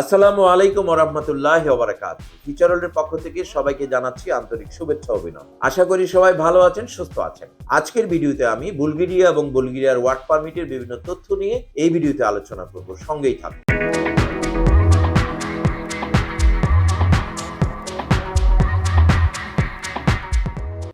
আসসালামু আলাইকুম ওরহমতুল্লাহ ওবরাকাত ফিচারলের পক্ষ থেকে সবাইকে জানাচ্ছি আন্তরিক শুভেচ্ছা অভিনন্দন। আশা করি সবাই ভালো আছেন, সুস্থ আছেন। আজকের ভিডিওতে আমি বুলগেরিয়া এবং বুলগেরিয়ার ওয়ার্ক পারমিটের বিভিন্ন তথ্য নিয়ে এই ভিডিওতে আলোচনা করব। সঙ্গেই থাকুন।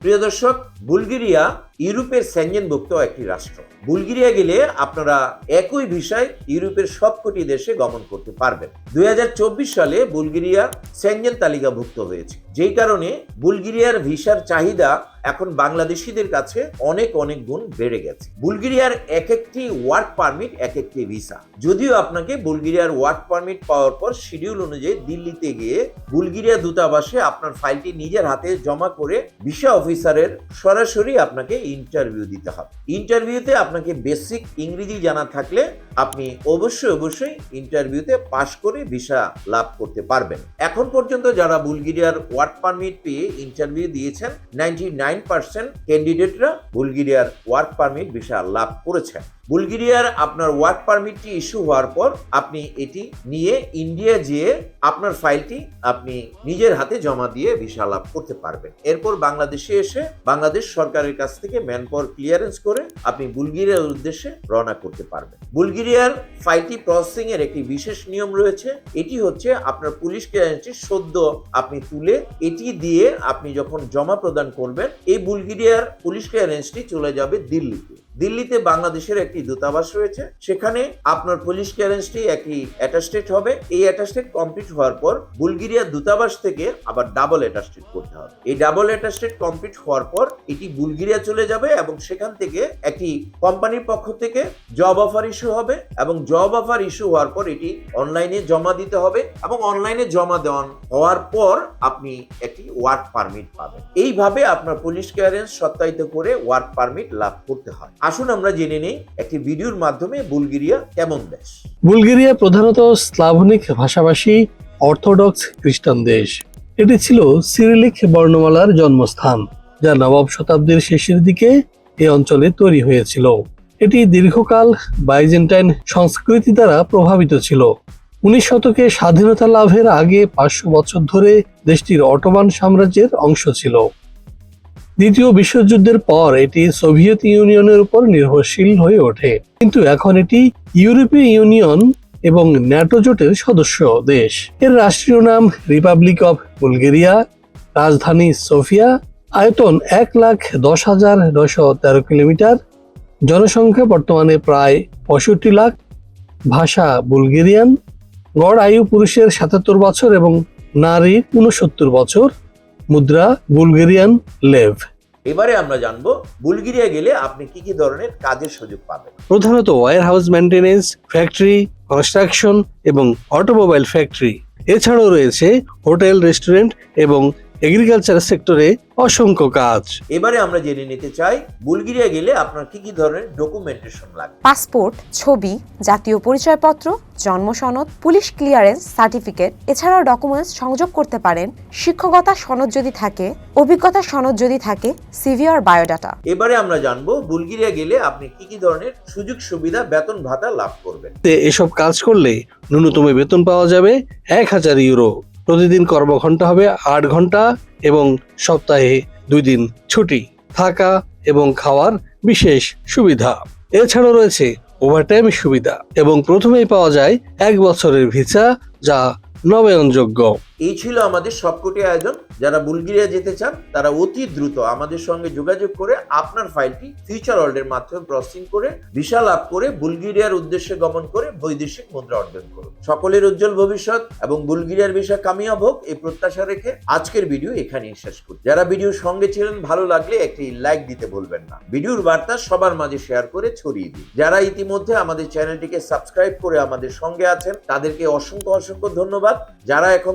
প্রিয় দর্শক, বুলগেরিয়া ইউরোপের স্যাঞ্জেনভুক্ত একটি রাষ্ট্র। বুলগেরিয়া গেলে আপনারা একই ভিসায় ইউরোপের সবকটি দেশে গমন করতে পারবেন। দুই সালে বুলগেরিয়া স্যাঞ্জেন তালিকাভুক্ত হয়েছে। যেই কারণে বুলগেরিয়ার ভিসার চাহিদা এখন বাংলাদেশিদের কাছে অনেক অনেক গুণ বেড়ে গেছে। বুলগেরিয়ার এক একটি ওয়ার্ক পারমিট এক একটি ভিসা। যদিও আপনাকে বুলগেরিয়ার ওয়ার্ক পারমিট পাওয়ার পর শিডিউল অনুযায়ী দিল্লিতে গিয়ে বুলগেরিয়া দূতাবাসে আপনার ফাইলটি নিজের হাতে জমা করে ভিসা অফিসারের সরাসরি আপনাকে ইন্টারভিউ দিতে হবে। ইন্টারভিউতে আপনাকে বেসিক ইংরেজি জানা থাকলে আপনি অবশ্যই অবশ্যই ইন্টারভিউতে পাশ করে ভিসা লাভ করতে পারবেন। এখন পর্যন্ত যারা বুলগেরিয়ার ওয়ার্ক পারমিট পেয়ে ইন্টারভিউ দিয়েছেন নাইনটি নাইন পার্সেন্ট ক্যান্ডিডেটরা বুলগেরিয়ার ওয়ার্ক পারমিট ভিসা লাভ করেছেন। বুলগেরিয়ার আপনার ওয়ার্ক পারমিটটি ইস্যু হওয়ার পর আপনি এটি নিয়ে ইন্ডিয়া যেয়ে আপনার ফাইলটি আপনি নিজের হাতে জমা দিয়ে ভিসা লাভ করতে পারবেন। এরপর বাংলাদেশে এসে বাংলাদেশ সরকারের কাছ থেকে ম্যান পাওয়ার ক্লিয়ারেন্স করে আপনি বুলগেরিয়ার উদ্দেশ্যে রওনা করতে পারবেন। বুলগেরিয়ার ফাইলটি প্রসেসিং এর একটি বিশেষ নিয়ম রয়েছে। এটি হচ্ছে আপনার পুলিশ ক্লিয়ারেন্সটি সদ্য আপনি তুলে এটি দিয়ে আপনি যখন জমা প্রদান করবেন, এই বুলগেরিয়ার পুলিশ ক্লিয়ারেন্সটি চলে যাবে দিল্লিতে। দিল্লিতে বাংলাদেশের একটি দূতাবাস রয়েছে। সেখানে আপনার পুলিশ ক্লিয়ারেন্সটি একটি অ্যাটাস্টেড হবে। এই অ্যাটাস্টেড কমপ্লিট হওয়ার পর বুলগেরিয়া দূতাবাস থেকে আবার ডাবল অ্যাটাস্টেড করতে হবে। এই ডাবল অ্যাটাস্টেড কমপ্লিট হওয়ার পর এটি বুলগেরিয়া চলে যাবে এবং সেখান থেকে একটি কোম্পানির পক্ষ থেকে জব অফার ইস্যু হবে এবং জব অফার ইস্যু হওয়ার পর এটি অনলাইনে জমা দিতে হবে এবং অনলাইনে জমা দেওয়ান হওয়ার পর আপনি একটি ওয়ার্ক পারমিট পাবেন। এইভাবে আপনার পুলিশ ক্লিয়ারেন্স সত্যায়িত করে ওয়ার্ক পারমিট লাভ করতে হয়। আসুন আমরা জেনে নেই একটি ভিডিওর মাধ্যমে বুলগেরিয়া কেমন দেশ। বুলগেরিয়া প্রধানত স্লাভনিক ভাষাভাষী অর্থোডক্স খ্রিস্টান দেশ। এটি ছিল সিরিলিক বর্ণমালার জন্মস্থান, যা নবম শতাব্দীর শেষের দিকে এই অঞ্চলে তৈরি হয়েছিল। এটি দীর্ঘকাল বাইজেন্টাইন সংস্কৃতি দ্বারা প্রভাবিত ছিল। উনিশ শতকে স্বাধীনতা লাভের আগে পাঁচশো বছর ধরে দেশটির অটোমান সাম্রাজ্যের অংশ ছিল। দ্বিতীয় বিশ্বযুদ্ধের পর এটি সোভিয়েত ইউনিয়নের উপর নির্ভরশীল হয়ে ওঠে। কিন্তু এখন এটি ইউরোপীয় ইউনিয়ন এবং ন্যাটো জোটের সদস্য দেশ। এর রাষ্ট্রীয় নাম রিপাবলিক অফ বুলগেরিয়া, রাজধানী সোফিয়া, আয়তন এক লাখ দশ হাজার নয়শো তেরো কিলোমিটার, জনসংখ্যা বর্তমানে প্রায় পঁয়ষট্টি লাখ, ভাষা বুলগেরিয়ান, গড় আয়ু পুরুষের সাতাত্তর বছর এবং নারীর উনসত্তর বছর। মুদ্রা বুলগেরিয়ান লেভ। এবারে আমরা জানব বুলগেরিয়া গেলে আপনি কি কি ধরনের কাজের সুযোগ পাবেন। প্রধানত warehouse maintenance factory construction এবং অটোমোবাইল ফ্যাক্টরি এছাড়াও রয়েছে হোটেল রেস্টুরেন্ট এবং এগ্রিকালচার সেক্টরে অসংখ্য কাজ। এবারে আমরা জেনে নিতে চাই বুলগেরিয়া গেলে আপনার কি কি ধরনের ডকুমেন্টেশন লাগবে? পাসপোর্ট ছবি জাতীয় পরিচয়পত্র জন্ম সনদ পুলিশ ক্লিয়ারেন্স সার্টিফিকেট এছাড়াও ডকুমেন্টস সংযোগ করতে পারেন শিক্ষকতা সনদ যদি থাকে অভিজ্ঞতা সনদ যদি থাকে সিভি আর বায়োডাটা এবারে আমরা জানব বুলগেরিয়া গেলে আপনি কি কি ধরনের সুযোগ সুবিধা বেতন ভাতা লাভ করবেন? এসব কাজ করলে ন্যূনতম বেতন পাওয়া যাবে এক হাজার ইউরো। প্রতিদিন কর্মঘণ্টা হবে আট ঘণ্টা এবং সপ্তাহে দুই দিন ছুটি, থাকা এবং খাওয়ার বিশেষ সুবিধা। এছাড়াও রয়েছে ওভারটাইম সুবিধা এবং প্রথমেই পাওয়া যায় এক বছরের ভিসা যা নবায়নযোগ্য। এই ছিল আমাদের সবকটি আয়োজন। যারা বুলগেরিয়া যেতে চান, তারা অতি দ্রুত আমাদের সঙ্গে যোগাযোগ করে আপনার ফাইলটি ফিউচার অর্ডের মাধ্যমে প্রসেসিং করে, ভিসা লাভ করে, বুলগেরিয়ার উদ্দেশ্যে গমন করে বৈদেশিক মুদ্রা অর্জন করুন। সকলের উজ্জ্বল ভবিষ্যৎ এবং বুলগেরিয়ার বিষয় কামিয়াব হোক, এই প্রত্যাশা রেখে আজকের ভিডিও এখানেই শেষ করি। যারা ভিডিওর সঙ্গে ছিলেন, ভালো লাগলে একটি লাইক দিতে ভুলবেন না। ভিডিওর বার্তা সবার মাঝে শেয়ার করে ছড়িয়ে দিন। যারা ইতিমধ্যে আমাদের চ্যানেলটিকে সাবস্ক্রাইব করে আমাদের সঙ্গে আছেন, তাদেরকে অসংখ্য অসংখ্য ধন্যবাদ। যারা এখন